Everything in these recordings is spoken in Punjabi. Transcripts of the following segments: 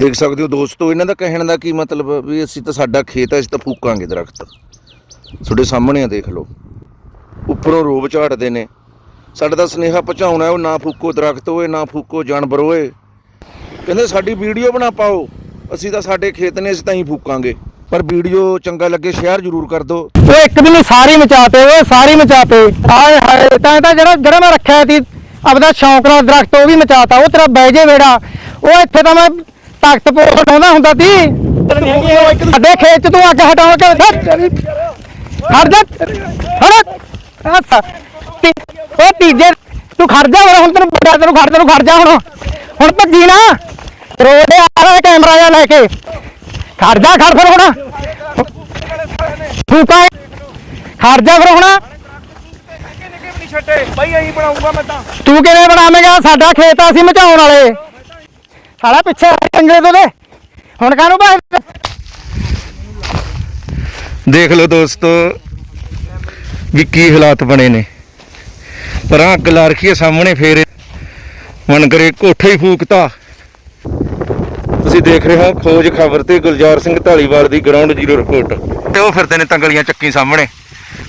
ਦੇਖ ਸਕਦੇ ਹੋ ਦੋਸਤੋ, ਇਹਨਾਂ ਦਾ ਕਹਿਣ ਦਾ ਕੀ ਮਤਲਬ ਵੀ ਅਸੀਂ ਤਾਂ ਸਾਡਾ ਖੇਤ ਹੈ, ਅਸੀਂ ਤਾਂ ਫੂਕਾਂਗੇ ਦਰਖਤ। ਤੁਹਾਡੇ ਸਾਹਮਣੇ ਆ, ਦੇਖ ਲਓ। ਉੱਪਰੋਂ ਰੋਬ ਝਾੜਦੇ ਨੇ। ਸਾਡਾ ਤਾਂ ਸੁਨੇਹਾ ਪਹੁੰਚਾਉਣਾ ਉਹ ਨਾ ਫੂਕੋ ਦਰਖਤ ਓਏ ਨਾ ਫੂਕੋ ਜਾਨਵਰ ਓਏ ਕਹਿੰਦੇ ਸਾਡੀ ਵੀਡੀਓ ਬਣਾ ਪਾਓ। ਅਸੀਂ ਤਾਂ ਸਾਡੇ ਖੇਤ ਨੇ, ਅਸੀਂ ਤਾਂ ਹੀ ਫੂਕਾਂਗੇ। ਪਰ ਵੀਡੀਓ ਚੰਗਾ ਲੱਗੇ, ਸ਼ੇਅਰ ਜ਼ਰੂਰ ਕਰ ਦਿਓ। ਉਹ ਇੱਕ ਦਿਨ ਸਾਰੇ ਸਾਰੀ ਮਚਾਤੇ ਓਏ ਸਾਰੀ ਮਚਾਤੇ। ਹਾਏ ਹਾਏ, ਤਾਂ ਤਾਂ ਜਿਹੜਾ ਜਿਹੜਾ ਮੈਂ ਰੱਖਿਆ ਸੀ, ਆਪਦਾ ਸ਼ੌਂਕ ਨਾਲ ਦਰਖਤ, ਉਹ ਵੀ ਮਚਾਤਾ, ਉਹ ਤੇਰਾ ਬਹਿ ਜੇ ਵੇੜਾ। ਉਹ ਇੱਥੇ ਤਾਂ ਮੈਂ ਤਖਤ ਪੋ ਹਟਾਉਂਦਾ ਹੁੰਦਾ ਸੀ। ਸਾਡੇ ਖੇਤ ਚ ਤੂੰ ਅੱਗ ਹਟਾਉਣ ਕੇ ਹਟ ਜਾ ਹਟ ਅੱਛਾ ਉਹ ਤੀਜੇ ਤੂੰ ਖੜ ਜਾ ਹੁਣ ਤੈਨੂੰ ਬੜਾ ਤੈਨੂੰ ਖੜ ਤੈਨੂੰ ਖੜ ਜਾ ਹੁਣ। ਹੁਣ ਭੱਜੀ ਨਾ। ਰੋਡ ਆ ਰਿਹਾ ਕੈਮਰਾ ਜਿਹਾ ਲੈ ਕੇ। ਖੜ ਜਾ ਖੜ ਫਿਰ ਹੁਣ। ਤੂੰ ਕਾ ਖੜ ਜਾ ਫਿਰ ਹੁਣ। ਭਾਈ ਐਂ ਬਣਾਉਂਗਾ ਮੈਂ ਤਾਂ। ਤੂੰ ਕਿਵੇਂ ਬਣਾਵੇਂਗਾ? ਸਾਡਾ ਖੇਤ ਆ ਅਸੀਂ ਮਚਾਉਣ ਵਾਲੇ। ਸਾਲਾ ਪਿੱਛੇ ਕੰਗਰੇ ਤੋਂ ਦੇ ਹੁਣ ਕਾਹਨੂੰ ਭਾਈ ਦੇਖ ਲਓ ਦੋਸਤੋ ਵੀ ਕੀ ਹਾਲਾਤ ਬਣੇ ਨੇ। ਪਰ ਆਹ ਅੱਗ ਲਾ ਰੱਖੀ ਹੈ ਸਾਹਮਣੇ ਫੇਰ ਮਨ ਕਰੇ ਕੋਠੇ ਹੀ ਫੂਕਤਾ। ਤੁਸੀਂ ਦੇਖ ਰਹੇ ਹੋ ਖੋਜ ਖਬਰ ਤੇ ਗੁਲਜ਼ਾਰ ਸਿੰਘ ਢਾਲੀਵਾਲ ਦੀ ਗਰਾਊਂਡ ਜ਼ੀਰੋ ਰਿਪੋਰਟ ਤੇ ਉਹ ਫਿਰਦੇ ਨੇ ਤੰਗਲੀਆਂ ਚੱਕੀ ਸਾਹਮਣੇ।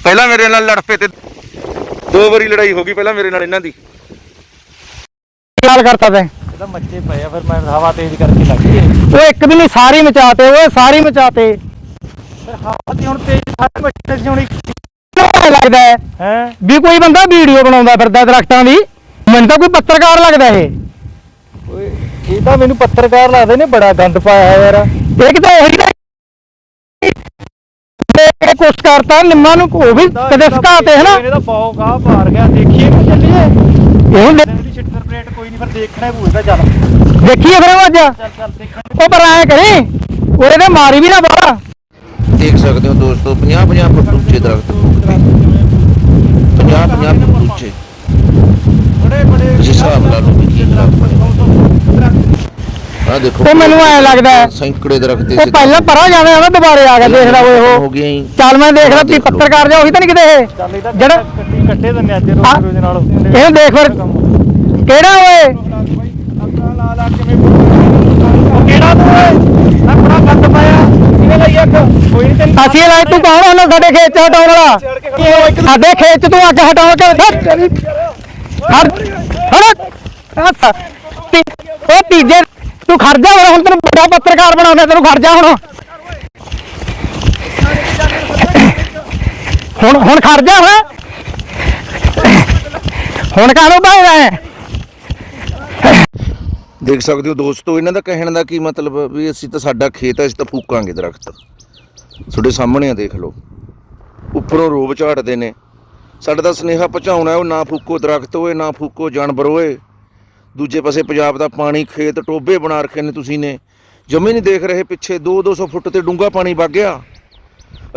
ਪਹਿਲਾਂ ਮੇਰੇ ਨਾਲ ਲੜ ਪਏ ਤੇ ਦੋ ਵਾਰੀ ਲੜਾਈ ਹੋ ਗਈ ਪਹਿਲਾਂ ਮੇਰੇ ਨਾਲ ਇਹਨਾਂ ਦੀ। ਗੱਲ ਕਰਤਾ ਤੈਂ? ਇਹਦਾ ਮੱਚੇ ਪਏ ਆ ਫਿਰ ਮੈਂ ਹਵਾ ਤੇਜ਼ ਕਰਕੇ ਲੱਗ ਗਈ। ਉਹ ਇੱਕ ਦਿਨ ਹੀ ਸਾਰੀ ਮਚਾਤੇ ਓਏ ਸਾਰੀ ਮਚਾਤੇ। ਫਿਰ ਹਵਾ ਤੇ ਹੁਣ ਤੇਜ਼ ਸਾਰੇ ਮੱਚੇ ਸੀ ਹੁਣ ਕਿਉਂ ਐਂ ਲੱਗਦਾ ਹੈ? ਹੈ? ਵੀ ਕੋਈ ਬੰਦਾ ਵੀਡੀਓ ਬਣਾਉਂਦਾ ਫਿਰਦਾ ਦਰਖਤਾਂ ਦੀ? ਮੈਨੂੰ ਤਾਂ ਕੋਈ ਪੱਤਰਕਾਰ ਲੱਗਦਾ ਇਹ। ਓਏ ਇਹ ਤਾਂ ਮੈਨੂੰ ਪੱਤਰਕਾਰ ਲੱਗਦੇ ਨੇ ਬੜਾ ਗੰਦ ਪਾਇਆ ਯਾਰ। ਇੱਕ ਤਾਂ ਉਹੀ ਤਾਂ ਇਹ ਕੁਛ ਕਰਤਾ ਨਿੰਮਾਂ ਨੂੰ ਉਹ ਵੀ ਕਦੇ ਸੁਕਾਤੇ ਹਨਾ? ਇਹਦਾ ਪੌਕ ਆ ਮਾਰ ਗਿਆ ਦੇਖੀਏ ਚੱਲੀਏ। ਇਹਨੂੰ ਦੇ- ਇਹਦੀ ਛਿੱਤਰ ਪਲੇਟ ਕੋਈ ਨਹੀਂ ਫਿਰ ਦੇਖਣਾ ਹੀ ਪੂਰਾ ਚੱਲ। ਦੇਖੀਏ ਫਿਰ ਉਹ ਅੱਜ। ਚੱਲ ਚੱਲ ਦੇਖਣ ਉਹ ਪਰ ਐ ਕਰੀ। ਉਹਦੇ ਤੇ ਮਾਰੀ ਵੀ ਨਾ ਬਾਹਰ। ਦੇਖ ਸਕਦੇ ਹੋ ਦੋਸਤੋ 50 50 ਫੁੱਟ ਉੱਚੇ ਦਰਖਤ। ਫੂਕਦੇ 50 50 ਫੁੱਟ ਉੱਚੇ। ਬੜੇ ਹਿਸਾਬ ਕੀ ਆ ਦੇਖੋ ਉਹ ਮੈਨੂੰ ਐਂ ਲੱਗਦਾ ਹੈ, ਸੈਂਕੜੇ ਦਰਖਤ ਉਹ ਪਹਿਲਾਂ ਪਰਾਂ ਜਾਣਾ ਉਹਦਾ ਦੁਬਾਰੇ ਆ ਗਿਆ ਦੇਖ ਲੈ ਓਏ ਹੋ। ਉਹ ਗਿਆ ਹੀ ਚੱਲ ਮੈਂ ਦੇਖ ਲਾ ਤੀ। ਪੱਤਰਕਾਰ ਜਿਹਾ ਉਹੀ ਤਾਂ ਨਹੀਂ ਕਿਤੇ ਇਹ। ਜਿਹੜਾ ਕੱਟੀ ਦਿੰਦੇ ਅੱਜ ਰੋਜ਼ ਨਾਲ। ਇਹਨੂੰ ਦੇਖ ਫਿਰ। ਕਿਹੜਾ ਓਏ? ਅੱਗਾ ਲਾ ਲਾ ਕਿਵੇਂ ਉਹ ਕਿਹੜਾ ਤੂੰ ਓਏ ਆ ਗੰਦ ਪਾਇਆ ਕਿਵੇਂ ਲਈ ਅੱਗ ਕੋਈ ਨਹੀਂ ਤੈਨੂੰ ਅਸੀਂ ਲੈ ਤੂੰ ਕੌਣ ਹੁੰਦਾ ਸਾਡੇ ਖੇਤ ਚ ਹਟਾਉਣ ਵਾਲਾ। ਸਾਡੇ ਖੇਤ ਚ ਤੂੰ ਅੱਗ ਹਟਾਉਣ ਕੇ ਹਟ ਹਟ ਅੱਛਾ ਉਹ ਤੀਜੇ, ਤੂੰ ਖੜ ਜਾ ਹੁਣ ਹੁਣ ਤੈਨੂੰ ਬੜਾ ਪੱਤਰਕਾਰ ਬਣਾਉਂਦਾ ਤੈਨੂੰ ਖੜ ਜਾ ਹੁਣ। ਹੁਣ ਹੁਣ ਖੜ ਜਾ ਹੁਣ। ਹੁਣ ਕਾਹਨੂੰ ਭਾਈ ਹੈ ਦੇਖ ਸਕਦੇ ਹੋ ਦੋਸਤੋ, ਇਹਨਾਂ ਦਾ ਕਹਿਣ ਦਾ ਕੀ ਮਤਲਬ ਵੀ ਅਸੀਂ ਤਾਂ ਸਾਡਾ ਖੇਤ ਹੈ ਅਸੀਂ ਤਾਂ ਫੂਕਾਂਗੇ ਦਰਖਤ। ਤੁਹਾਡੇ ਸਾਹਮਣੇ ਆ, ਦੇਖ ਲਓ। ਉੱਪਰੋਂ ਰੋਬ ਝਾੜਦੇ ਨੇ। ਸਾਡਾ ਤਾਂ ਸੁਨੇਹਾ ਪਹੁੰਚਾਉਣਾ ਉਹ ਨਾ ਫੂਕੋ ਦਰਖਤ ਓਏ ਨਾ ਫੂਕੋ ਜਾਨਵਰ ਓਏ ਦੂਜੇ ਪਾਸੇ ਪੰਜਾਬ ਦਾ ਪਾਣੀ, ਖੇਤ ਟੋਬੇ ਬਣਾ ਰੱਖੇ ਨੇ ਤੁਸੀਂ ਨੇ। ਜਮੇ ਨਹੀਂ ਦੇਖ ਰਹੇ ਪਿੱਛੇ 2-200 ਫੁੱਟ ਤੇ ਡੂੰਘਾ ਪਾਣੀ ਵਗ ਗਿਆ।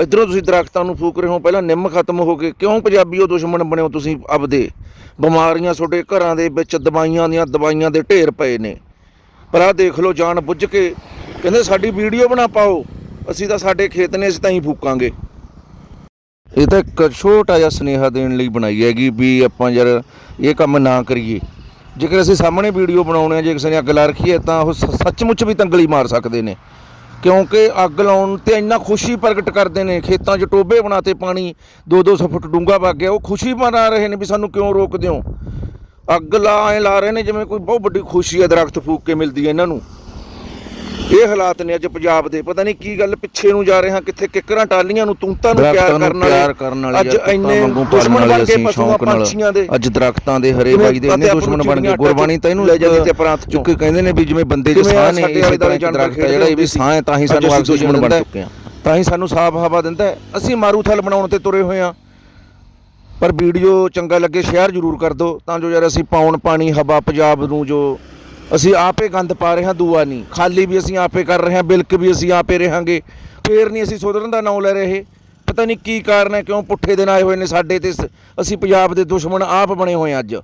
ਇਧਰੋਂ ਤੁਸੀਂ ਦਰਖਤਾਂ ਨੂੰ ਫੂਕ ਰਹੇ ਹੋ, ਪਹਿਲਾਂ ਨਿੰਮ ਖਤਮ ਹੋ ਗਏ। ਕਿਉਂ ਪੰਜਾਬੀਓ ਦੁਸ਼ਮਣ ਬਣਿਓ ਤੁਸੀਂ ਆਪਦੇ? ਬਿਮਾਰੀਆਂ ਤੁਹਾਡੇ ਘਰਾਂ ਦੇ ਵਿੱਚ ਦਵਾਈਆਂ ਦੀਆਂ ਦਵਾਈਆਂ ਦੇ ਢੇਰ ਪਏ ਨੇ। ਪਰ ਆਹ ਦੇਖ ਲਓ ਜਾਣ ਬੁੱਝ ਕੇ ਕਹਿੰਦੇ ਸਾਡੀ ਵੀਡੀਓ ਬਣਾ ਪਾਓ, ਅਸੀਂ ਤਾਂ ਸਾਡੇ ਖੇਤ ਨੇ, ਅਸੀਂ ਤਾਂ ਹੀ ਫੂਕਾਂਗੇ। ਇਹ ਤਾਂ ਇੱਕ ਛੋਟਾ ਜਿਹਾ ਸੁਨੇਹਾ ਦੇਣ ਲਈ ਬਣਾਈ ਹੈਗੀ ਵੀ ਆਪਾਂ ਯਾਰ ਇਹ ਕੰਮ ਨਾ ਕਰੀਏ। ਜੇਕਰ ਅਸੀਂ ਸਾਹਮਣੇ ਵੀਡੀਓ ਬਣਾਉਣੇ ਆ, ਜੇ ਕਿਸੇ ਨੇ ਅੱਗ ਲਾ ਰੱਖੀ ਹੈ, ਤਾਂ ਉਹ ਸ- ਸੱਚਮੁੱਚ ਵੀ ਤੰਗਲੀ ਮਾਰ ਸਕਦੇ ਨੇ। ਕਿਉਂਕਿ ਅੱਗ ਲਾਉਣ ਤੇ ਇੰਨਾ ਖੁਸ਼ੀ ਪ੍ਰਗਟ ਕਰਦੇ ਨੇ, ਖੇਤਾਂ 'ਚ ਟੋਬੇ ਬਣਾਤੇ ਪਾਣੀ 2-200 ਫੁੱਟ ਡੂੰਘਾ ਵਗ ਗਿਆ, ਉਹ ਖੁਸ਼ੀ ਮਨਾ ਰਹੇ ਨੇ ਵੀ ਸਾਨੂੰ ਕਿਉਂ ਰੋਕਦੇ ਹੋ? ਅੱਗ ਲਾ, ਐ ਲਾ ਰਹੇ ਨੇ ਜਿਵੇਂ ਕੋਈ ਬਹੁਤ ਵੱਡੀ ਖੁਸ਼ੀ ਹੈ, ਦਰਖਤ ਫੂਕ ਕੇ ਮਿਲਦੀ ਹੈ ਇਹਨਾਂ ਨੂੰ। ਇਹ ਹਾਲਾਤ ਨੇ ਅੱਜ ਪੰਜਾਬ ਦੇ ਪਤਾ ਨਹੀਂ ਕੀ ਗੱਲ ਪਿੱਛੇ ਨੂੰ ਜਾ ਰਹੇ ਹਾਂ ਕਿੱਥੇ ਕਿੱਕਰਾਂ ਟਾਲੀਆਂ ਨੂੰ ਤੂੰਤਾਂ ਨੂੰ ਪਿਆਰ ਕਰਨ ਵਾਲੇ ਅੱਜ ਇੰਨੇ ਦੁਸ਼ਮਣ ਬਣ ਗਏ ਪਸ਼ੂਆਂ ਪੰਛੀਆਂ ਦੇ ਅੱਜ ਦਰਖਤਾਂ ਦੇ ਹਰੇ ਬਾਈ ਦੇ ਇੰਨੇ ਦੁਸ਼ਮਣ ਬਣ ਗਏ ਗੁਰਬਾਣੀ ਤਾਂ ਇਹਨੂੰ ਲੈ ਜਾਂਦੀ ਤੇ ਪ੍ਰਾਂਤ ਚੋਂ। ਚੁੱਕੇ ਕਹਿੰਦੇ ਨੇ ਵੀ ਜਿਵੇਂ ਬੰਦੇ 'ਚ ਸਾਹ ਨੇ ਜਾਨਵਰ ਦਰਖਤ ਜਿਹੜਾ ਇਹ ਵੀ ਸਾਹ ਹੈ ਤਾਂ ਹੀ ਸਾਨੂੰ ਅੱਜ ਦੁਸ਼ਮਣ ਬਣ। ਚੁੱਕੇ ਆ ਤਾਂ ਹੀ ਸਾਨੂੰ ਸਾਫ਼ ਹਵਾ ਦਿੰਦਾ। ਅਸੀਂ ਮਾਰੂਥਲ ਬਣਾਉਣ ਤੇ ਤੁਰੇ ਹੋਏ ਆ ਪਰ ਵੀਡੀਓ ਚੰਗਾ ਲੱਗੇ ਸ਼ੇਅਰ ਜ਼ਰੂਰ ਕਰ ਦਿਓ ਤਾਂ ਜੋ ਯਾਰ ਅਸੀਂ ਪਾਉਣ ਪਾਣੀ ਹਵਾ ਪੰਜਾਬ ਨੂੰ ਜੋ ਅਸੀਂ ਆਪੇ ਗੰਦ ਪਾ ਰਹੇ ਹਾਂ, ਦੂਆ ਨਹੀਂ। ਖਾਲੀ ਵੀ ਅਸੀਂ ਆਪੇ ਕਰ ਰਹੇ ਹਾਂ, ਬਿਲਕ ਵੀ ਅਸੀਂ ਆਪੇ ਰਹਾਂਗੇ। ਫੇਰ ਨਹੀਂ ਅਸੀਂ ਸੁਧਰਨ ਦਾ ਨਾਮ ਲੈ ਰਹੇ। ਪਤਾ ਨਹੀਂ ਕੀ ਕਾਰਨ ਹੈ, ਕਿਉਂ ਪੁੱਠੇ ਦਿਨ ਆਏ ਹੋਏ ਨੇ ਸਾਡੇ ਤੇ ਸ- ਅਸੀਂ ਪੰਜਾਬ ਦੇ ਦੁਸ਼ਮਣ ਆਪ ਬਣੇ ਹੋਏ ਅੱਜ।